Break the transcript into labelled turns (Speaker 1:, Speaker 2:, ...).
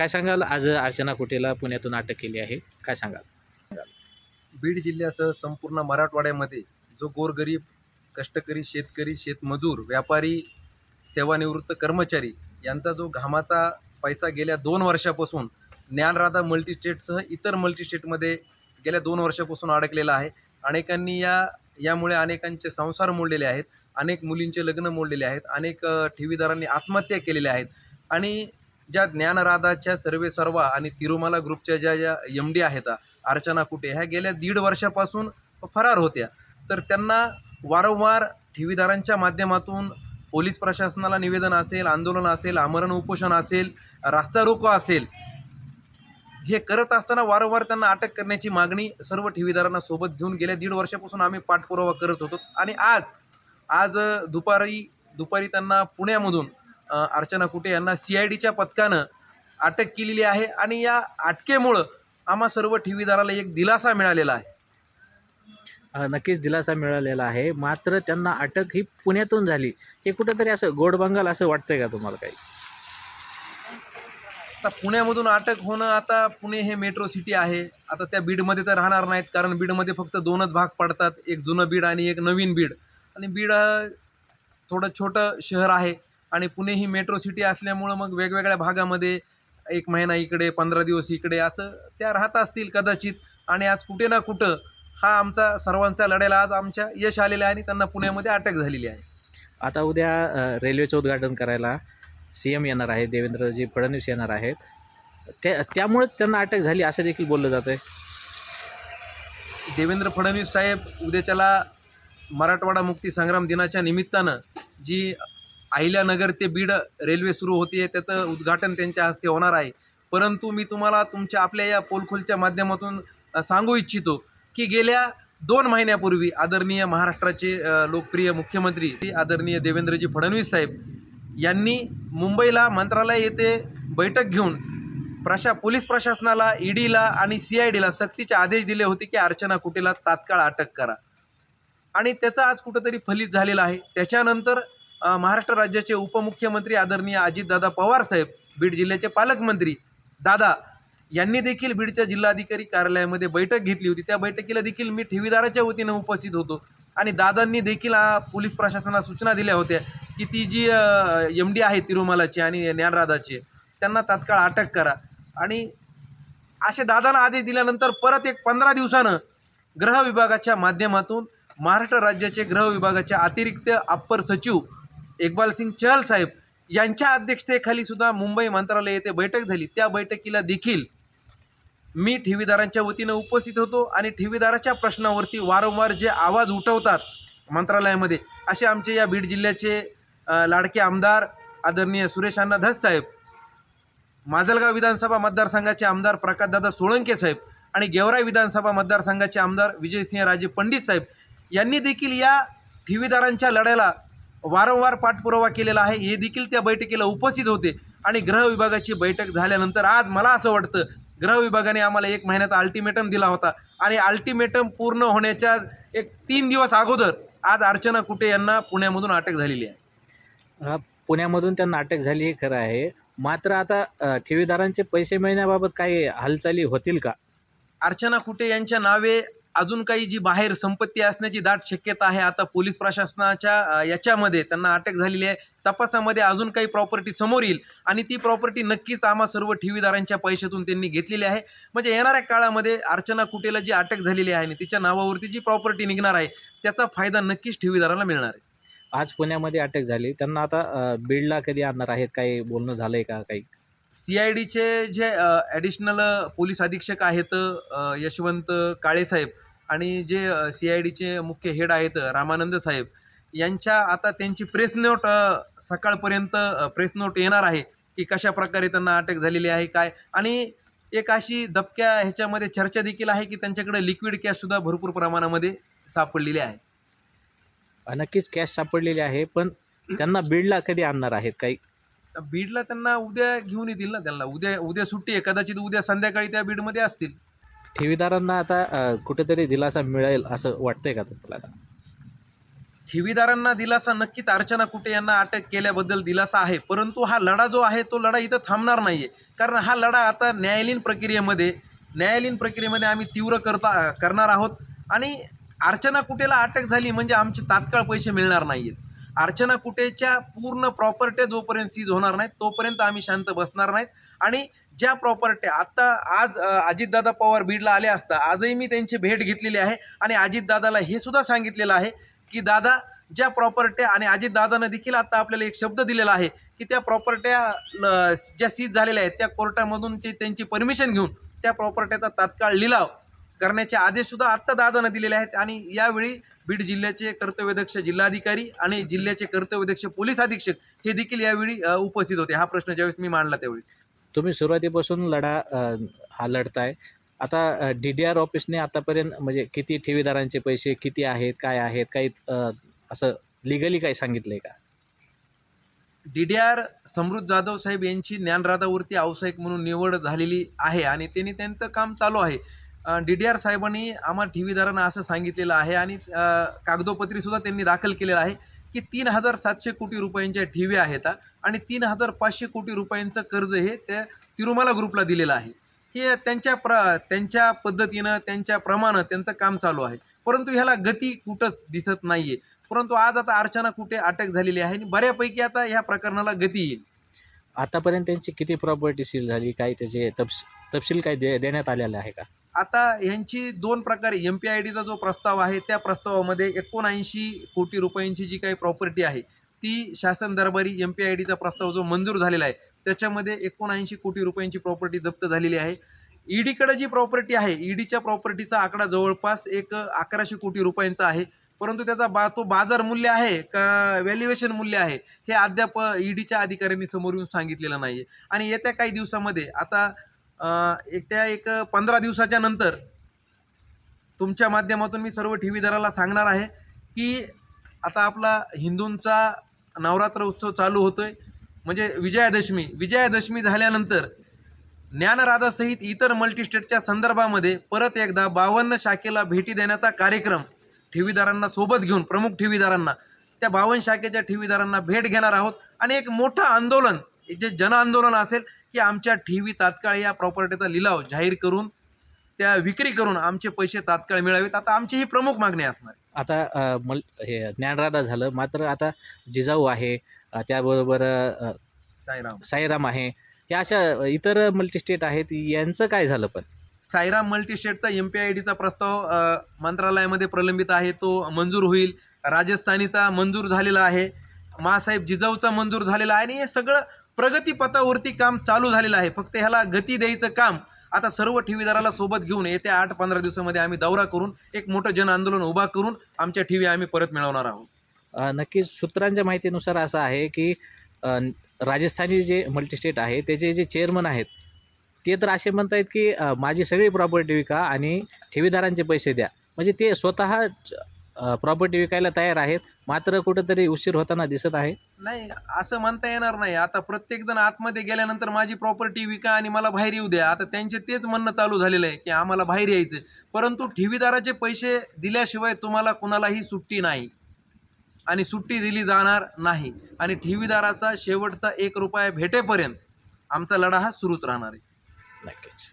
Speaker 1: काय सांगाल? आज अर्चना कुटेला पुण्यातून अटक केली आहे. काय सांगाल?
Speaker 2: बीड जिल्ह्यासह संपूर्ण मराठवाड्यामध्ये जो गोरगरीब कष्टकरी शेतकरी शेतमजूर व्यापारी सेवानिवृत्त कर्मचारी यांचा जो घामाचा पैसा गेल्या दोन वर्षापासून ज्ञानराधा मल्टीस्टेटसह इतर मल्टीस्टेटमध्ये गेल्या दोन वर्षापासून अडकलेला आहे. अनेकांनी या यामुळे अनेकांचे संसार मोडलेले आहेत. अनेक मुलींचे लग्न मोडलेले आहेत. अनेक ठेवीदारांनी आत्महत्या केलेल्या आहेत. आणि ज्या ज्ञानराधाच्या सर्वे सर्वा आणि तिरुमाला ग्रुपच्या ज्या ज्या एम डी आहेत अर्चना कुटे ह्या गेल्या दीड वर्षापासून फरार होत्या. तर त्यांना वारंवार ठेवीदारांच्या माध्यमातून पोलीस प्रशासनाला निवेदन असेल आंदोलन असेल आमरण उपोषण असेल रास्ता रोको असेल हे करत असताना वारंवार त्यांना अटक करण्याची मागणी सर्व ठेवीदारांना सोबत घेऊन गेल्या दीड वर्षापासून आम्ही पाठपुरावा करत होतो. आणि आज आज दुपारी दुपारी त्यांना पुण्यामधून अर्चना कुटे यांना सी आय डीच्या पथकानं अटक केलेली आहे आणि या अटकेमुळं आम्हा सर्व ठेवीदाराला एक दिलासा मिळालेला आहे.
Speaker 1: नक्कीच दिलासा मिळालेला आहे. मात्र त्यांना अटक ही पुण्यातून झाली. हे कुठंतरी असं गोडबंगाल असं वाटतंय का तुम्हाला काही?
Speaker 2: आता पुण्यामधून अटक होणं आता पुणे हे मेट्रो सिटी आहे. आता त्या बीडमध्ये तर राहणार नाहीत कारण बीडमध्ये फक्त दोनच भाग पडतात. एक जुनं बीड आणि एक नवीन बीड. आणि बीड थोडं छोटं शहर आहे. आणि पुणे ही मेट्रो सिटी असल्यामुळं मग वेगवेगळ्या भागामध्ये एक महिना इकडे पंधरा दिवस इकडे असं त्या राहत असतील कदाचित. आणि आज कुठे ना कुठं हा आमचा सर्वांचा लढायला आज आमच्या यश आलेलं आहे आणि त्यांना पुण्यामध्ये अटक झालेली आहे.
Speaker 1: आता उद्या रेल्वेचं उद्घाटन करायला सी एम येणार आहे देवेंद्रजी फडणवीस येणार आहेत. त्या त्यामुळेच त्यांना अटक झाली असं देखील बोललं जातं आहे
Speaker 2: देवेंद्र फडणवीस साहेब उद्याच्याला मराठवाडा मुक्ती संग्राम दिनाच्या निमित्तानं जी अहिल्यानगर ते बीड रेल्वे सुरू होती त्याचं उद्घाटन त्यांच्या हस्ते होणार आहे. परंतु मी तुम्हाला तुमच्या आपल्या या पोलखोलच्या माध्यमातून सांगू इच्छितो की गेल्या दोन महिन्यापूर्वी आदरणीय महाराष्ट्राचे लोकप्रिय मुख्यमंत्री आदरणीय देवेंद्रजी फडणवीस साहेब यांनी मुंबईला मंत्रालय येथे बैठक घेऊन प्रशा पोलीस प्रशासनाला ईडीला आणि सी आय डीला सक्तीचे आदेश दिले होते की अर्चना कुटेला तात्काळ अटक करा. आणि त्याचा आज कुठंतरी फलित झालेला आहे. त्याच्यानंतर महाराष्ट्र राज्याचे उपमुख्यमंत्री आदरणीय अजितदादा पवार साहेब बीड जिल्ह्याचे पालकमंत्री दादा यांनी देखील बीडच्या जिल्हाधिकारी कार्यालयामध्ये बैठक घेतली होती. त्या बैठकीला देखील मी ठेवीदाराच्या वतीनं उपस्थित होतो आणि दादांनी देखील पोलीस प्रशासनाला सूचना दिल्या होत्या की ती जी एम डी आहे तिरुमालाची आणि ज्ञानराधाची त्यांना तात्काळ अटक करा. आणि असे दादांना आदेश दिल्यानंतर परत एक पंधरा दिवसानं गृह विभागाच्या माध्यमातून महाराष्ट्र राज्याचे गृह विभागाचे अतिरिक्त अप्पर सचिव इक्बाल सिंग चहल साहेब यांच्या अध्यक्षतेखाली सुद्धा मुंबई मंत्रालय येथे बैठक झाली. त्या बैठकीला देखील मी ठेवीदारांच्या वतीनं उपस्थित होतो आणि ठेवीदाराच्या प्रश्नावरती वारंवार जे आवाज उठवतात मंत्रालयामध्ये असे आमचे या बीड जिल्ह्याचे लाडके आमदार आदरणीय सुरेश अण्णा धस साहेब माजलगाव विधानसभा मतदारसंघाचे आमदार प्रकाशदादा सोळंके साहेब आणि गेवराई विधानसभा मतदारसंघाचे आमदार विजयसिंह राजे पंडित साहेब यांनी देखील या ठेवीदारांच्या लढ्याला वारंवार पाठपुरावा केलेला आहे. हे देखील त्या बैठकीला उपस्थित होते. आणि गृह विभागाची बैठक झाल्यानंतर आज मला असं वाटतं गृह विभागाने आम्हाला एक महिन्याचा अल्टिमेटम दिला होता. आणि अल्टिमेटम पूर्ण होण्याच्या एक तीन दिवस अगोदर आज अर्चना कुटे यांना पुण्यामधून अटक झालेली आहे.
Speaker 1: पुण्यामधून त्यांना अटक झाली हे खरं आहे. मात्र आता ठेवीदारांचे पैसे मिळण्याबाबत काही हालचाली होतील का?
Speaker 2: अर्चना कुटे यांच्या नावे अजून काही जी बाहेर संपत्ती असण्याची दाट शक्यता आहे आता पोलीस प्रशासनाच्या याच्यामध्ये त्यांना अटक झालेली आहे. तपासामध्ये अजून काही प्रॉपर्टी समोर येईल आणि ती प्रॉपर्टी नक्कीच आम्हा सर्व ठेवीदारांच्या पैशातून त्यांनी घेतलेली आहे. म्हणजे येणाऱ्या काळामध्ये अर्चना कुटेला जी अटक झालेली आहे आणि तिच्या नावावरती जी प्रॉपर्टी निघणार आहे त्याचा फायदा नक्कीच ठेवीदाराला मिळणार आहे.
Speaker 1: आज पुण्यामध्ये अटक झाली. त्यांना आता बीडला कधी आणणार आहेत? काही बोलणं झालं आहे का काही?
Speaker 2: सी आय डीचे जे ॲडिशनल पोलीस अधीक्षक आहेत यशवंत काळेसाहेब आणि जे सी आय डीचे मुख्य हेड आहेत रामानंद साहेब यांच्या आता त्यांची प्रेस नोट सकाळपर्यंत प्रेस नोट येणार आहे की कशा प्रकारे त्यांना अटक झालेली आहे काय? आणि एक अशी दबक्या ह्याच्यामध्ये चर्चा देखील आहे की त्यांच्याकडे लिक्विड कॅशसुद्धा भरपूर प्रमाणामध्ये सापडलेली आहे.
Speaker 1: नक्कीच कॅश सापडलेली आहे पण त्यांना बीडला कधी आणणार आहेत? काही
Speaker 2: बीडला त्यांना उद्या घेऊन येतील ना त्यांना. उद्या उद्या सुट्टी आहे. कदाचित उद्या संध्याकाळी त्या बीडमध्ये असतील.
Speaker 1: ठेवीदारांना आता अ, कुठेतरी दिलासा मिळेल असं वाटतंय का तुम्हाला
Speaker 2: ठेवीदारांना दिलासा नक्कीच अर्चना कुटे यांना अटक केल्याबद्दल दिलासा आहे. परंतु हा लढा जो आहे तो लढा इथं थांबणार नाही आहे कारण हा लढा आता न्यायालयीन प्रक्रियेमध्ये न्यायालयीन प्रक्रियेमध्ये आम्ही तीव्र करता करणार आहोत. आणि अर्चना कुटेला अटक झाली म्हणजे आमचे तात्काळ पैसे मिळणार नाही आहेत अर्चना कुटेच्या पूर्ण प्रॉपर्ट्या जोपर्यंत सीज होणार नाहीत तोपर्यंत आम्ही शांत बसणार नाहीत. आणि ज्या प्रॉपर्ट्या आत्ता आज अजितदादा पवार बीडला आले असता आजही मी त्यांची भेट घेतलेली आहे. आणि अजितदादाला हे सुद्धा सांगितलेलं आहे की दादा ज्या प्रॉपर्ट्या आणि अजितदादानं देखील आत्ता आपल्याला एक शब्द दिलेला आहे की त्या प्रॉपर्ट्या ल- ज्या सीज झालेल्या आहेत त्या कोर्टामधून ते त्यांची परमिशन घेऊन त्या प्रॉपर्ट्याचा तात्काळ लिलाव करण्याचे आदेशसुद्धा आत्ता दादानं दिलेले आहेत. आणि यावेळी बीड जिल्ह्याचे कर्तव्यदक्ष जिल्हाधिकारी आणि जिल्ह्याचे कर्तव्यदक्ष पोलीस अधीक्षक हे देखील यावेळी उपस्थित होते. हा प्रश्न ज्यावेळेस मी मांडला त्यावेळेस.
Speaker 1: तुम्ही सुरुवातीपासून लढा हा लढताय. आता डी डी आर ऑफिसने आतापर्यंत म्हणजे किती ठेवीदारांचे पैसे किती आहेत काय आहेत काही असं लिगली काय सांगितलं आहे का?
Speaker 2: डी डी आर समृद्ध जाधव साहेब यांची ज्ञानराधावरती व्यावसायिक म्हणून निवड झालेली आहे आणि त्यांनी त्यांचं काम चालू आहे. डी डी आर साहेबांनी आम्हा ठेवीदारांना असं सांगितलेलं आहे आणि कागदोपत्रीसुद्धा त्यांनी दाखल केलेलं आहे की तीन हजार सातशे कोटी रुपयांच्या ठेवी आहेत आणि तीन हजार पाचशे कोटी रुपयांचं कर्ज हे त्या तिरुमाला ग्रुपला दिलेलं आहे. हे त्यांच्या प्र त्यांच्या पद्धतीनं त्यांच्या प्रमाणं त्यांचं काम चालू आहे. परंतु ह्याला गती कुठंच दिसत नाही आहे परंतु आज आता अर्चना कुठे अटक झालेली आहे आणि बऱ्यापैकी आता ह्या प्रकरणाला गती येईल.
Speaker 1: आतापर्यंत त्यांची किती प्रॉपर्टी सील झाली काय त्याचे तपश तपशील काय दे देण्यात आलेला आहे का?
Speaker 2: आता ह्यांची दोन प्रकारे एम पी आय डीचा जो प्रस्ताव आहे त्या प्रस्तावामध्ये एकोणऐंशी कोटी रुपयांची जी काही प्रॉपर्टी आहे ती शासन दरबारी एम पी आय डीचा प्रस्ताव जो मंजूर झालेला आहे त्याच्यामध्ये एकोणऐंशी कोटी रुपयांची प्रॉपर्टी जप्त झालेली आहे. ईडीकडे जी प्रॉपर्टी आहे ईडीच्या प्रॉपर्टीचा आकडा जवळपास एक अकराशे कोटी रुपयांचा आहे. परंतु त्याचा बा तो बाजार मूल्य आहे का व्हॅल्युएशन मूल्य आहे हे अद्याप ईडीच्या अधिकाऱ्यांनी समोर येऊन सांगितलेलं नाही आहे आणि येत्या काही दिवसामध्ये आता एक त्या एक पंधरा दिवसाच्या नंतर तुमच्या माध्यमातून मी सर्व ठेवीदाराला सांगणार आहे की आता आपला हिंदूंचा नवरात्र उत्सव चालू होतो आहे म्हणजे विजयादशमी विजयादशमी झाल्यानंतर ज्ञानराधासहित इतर मल्टीस्टेटच्या संदर्भामध्ये परत एकदा बावन्न शाखेला भेटी देण्याचा कार्यक्रम ठेवीदारांना सोबत घेऊन प्रमुख ठेवीदारांना त्या बावन्न शाखेच्या ठेवीदारांना भेट घेणार आहोत. आणि एक मोठं आंदोलन जे जन आंदोलन असेल की आमच्या ठेवी तात्काळ या प्रॉपर्टीचा लिलाव जाहीर करून त्या विक्री करून आमचे पैसे तात्काळ मिळावेत. आता आमची ही प्रमुख मागणी असणार आहे.
Speaker 1: आता मल हे ज्ञानराधा झालं. मात्र आता जिजाऊ आहे अ, त्याबरोबर अ,
Speaker 2: साईराम.
Speaker 1: साईराम आहे. हे अशा इतर मल्टीस्टेट आहेत. यांचं काय झालं पण?
Speaker 2: साईराम मल्टीस्टेटचा एम पी आय डीचा प्रस्ताव अ, मंत्रालयामध्ये प्रलंबित आहे. तो मंजूर होईल. राजस्थानीचा मंजूर झालेला आहे. मासाहेब जिजाऊचा मंजूर झालेला आहे. आणि हे सगळं प्रगतीपथावरती काम चालू झालेलं आहे. फक्त ह्याला गती द्यायचं काम आता सर्व ठेवीदाराला सोबत घेऊन येत्या आठ पंधरा दिवसामध्ये आम्ही दौरा करून एक मोठं जन आंदोलन उभा करून आमच्या ठेवी आम्ही परत मिळवणार आहोत.
Speaker 1: नक्कीच सूत्रांच्या माहितीनुसार असं आहे की राजस्थानी जे मल्टीस्टेट आहे त्याचे जे चेअरमन आहेत ते तर असे म्हणत आहेत की माझी सगळी प्रॉपर्टी विका आणि ठेवीदारांचे पैसे द्या. म्हणजे ते स्वतः प्रॉपर्टी विकायला तयार आहेत. मात्र कुठंतरी उशीर होताना दिसत आहे.
Speaker 2: नाही असं म्हणता येणार नाही. आता प्रत्येक जण आतमध्ये गेल्यानंतर माझी प्रॉपर्टी विका आणि मला बाहेर येऊ द्या. आता त्यांचे तेच म्हणणं चालू झालेलं आहे की आम्हाला बाहेर यायचं परंतु ठेवीदाराचे पैसे दिल्याशिवाय तुम्हाला कुणालाही सुट्टी नाही आणि सुट्टी दिली जाणार नाही. आणि ठेवीदाराचा शेवटचा एक रुपया भेटेपर्यंत आमचा लढा हा सुरूच राहणार आहे.
Speaker 1: नक्कीच.